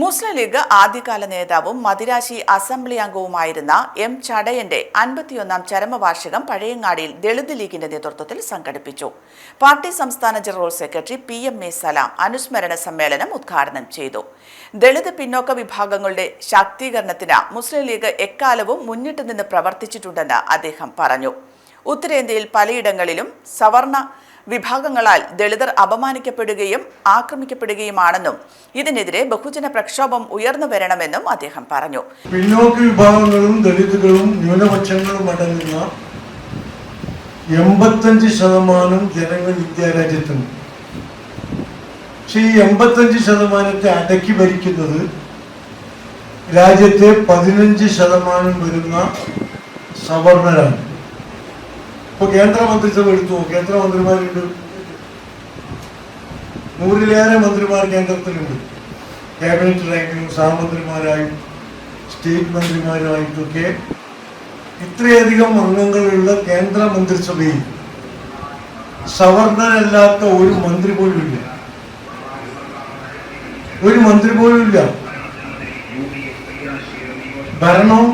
മുസ്ലിം ലീഗ് ആദ്യകാല നേതാവും മദിരാശി അസംബ്ലി അംഗവുമായിരുന്ന എം ചടയന്റെ അൻപത്തിയൊന്നാം ചരമവാർഷികം പഴയങ്ങാടിയിൽ ദളിത് ലീഗിന്റെ നേതൃത്വത്തിൽ സംഘടിപ്പിച്ചു. പാർട്ടി സംസ്ഥാന general secretary P M A Salam അനുസ്മരണ സമ്മേളനം ഉദ്ഘാടനം ചെയ്തു. ദളിത് പിന്നോക്ക വിഭാഗങ്ങളുടെ ശാക്തീകരണത്തിന് മുസ്ലിം ലീഗ് എക്കാലവും മുന്നിട്ട് നിന്ന് പ്രവർത്തിച്ചിട്ടുണ്ടെന്ന് അദ്ദേഹം പറഞ്ഞു. ഉത്തരേന്ത്യയിൽ പലയിടങ്ങളിലും സവർണ വിഭാഗങ്ങളാൽ ദളിതർ അപമാനിക്കപ്പെടുകയും ആക്രമിക്കപ്പെടുകയുമാണെന്നും ഇതിനെതിരെ ബഹുജന പ്രക്ഷോഭം ഉയർന്നു വരണമെന്നും അദ്ദേഹം പറഞ്ഞു. പിന്നോക്ക വിഭാഗങ്ങളും ദളിതുകളും ന്യൂനപക്ഷങ്ങളും അടങ്ങുന്ന എൺപത്തഞ്ച് ശതമാനം ജനങ്ങൾ ഇന്ത്യ രാജ്യത്തുണ്ട് ഈ എൺപത്തഞ്ച് ശതമാനത്തെ അടക്കി ഭരിക്കുന്നത് രാജ്യത്തെ പതിനഞ്ച് ശതമാനം വരുന്ന സവർണരാണ്. ഇപ്പൊ കേന്ദ്രമന്ത്രിസഭ എടുത്തു കേന്ദ്രമന്ത്രിമാരുണ്ട് നൂറിലേറെ മന്ത്രിമാർ കേന്ദ്രത്തിലുണ്ട്. ക്യാബിനറ്റ് റാങ്കിലും സഹമന്ത്രിമാരായും സ്റ്റേറ്റ് മന്ത്രിമാരുമായിട്ടൊക്കെ ഇത്രയധികം അംഗങ്ങളുള്ള കേന്ദ്ര മന്ത്രിസഭയിൽ സവർണനല്ലാത്ത ഒരു മന്ത്രി പോലും ഇല്ല. ഒരു മന്ത്രി പോലും ഇല്ല. ഭരണം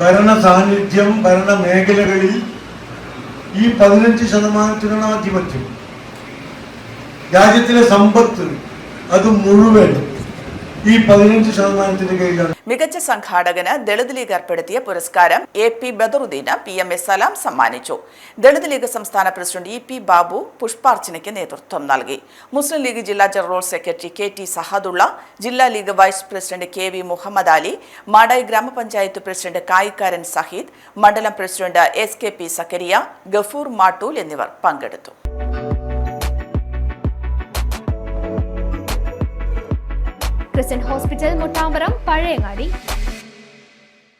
ഭരണ സാന്നിധ്യം ഭരണ മേഖലകളിൽ ഈ പതിനഞ്ച് ശതമാനത്തിനാണ് ആധിപത്യം. രാജ്യത്തിലെ സമ്പത്ത് അത് മുഴുവൻ ഈ പതിനഞ്ച് ശതമാനത്തിന്റെ കീഴിലാണ് മികച്ച സംഘാടകന് ദളിത് ലീഗ് ഏർപ്പെടുത്തിയ പുരസ്കാരം എ പി ബദറുദ്ദീന് പി എം എസ് സലാം സമ്മാനിച്ചു. ദളിത് ലീഗ് സംസ്ഥാന പ്രസിഡന്റ് ഇ പി ബാബു പുഷ്പാർച്ചനയ്ക്ക് നേതൃത്വം നൽകി. മുസ്ലിം ലീഗ് ജില്ലാ general secretary K T Sahadulla ജില്ലാ League vice president K V Muhammad Ali Madayi ഗ്രാമപഞ്ചായത്ത് പ്രസിഡന്റ് കായിക്കാരൻ സഹീദ് മണ്ഡലം president S K P Zakariya Gafoor Mattool എന്നിവർ പങ്കെടുത്തു. Christian hospital മുട്ടാമ്പറം Pazhayangadi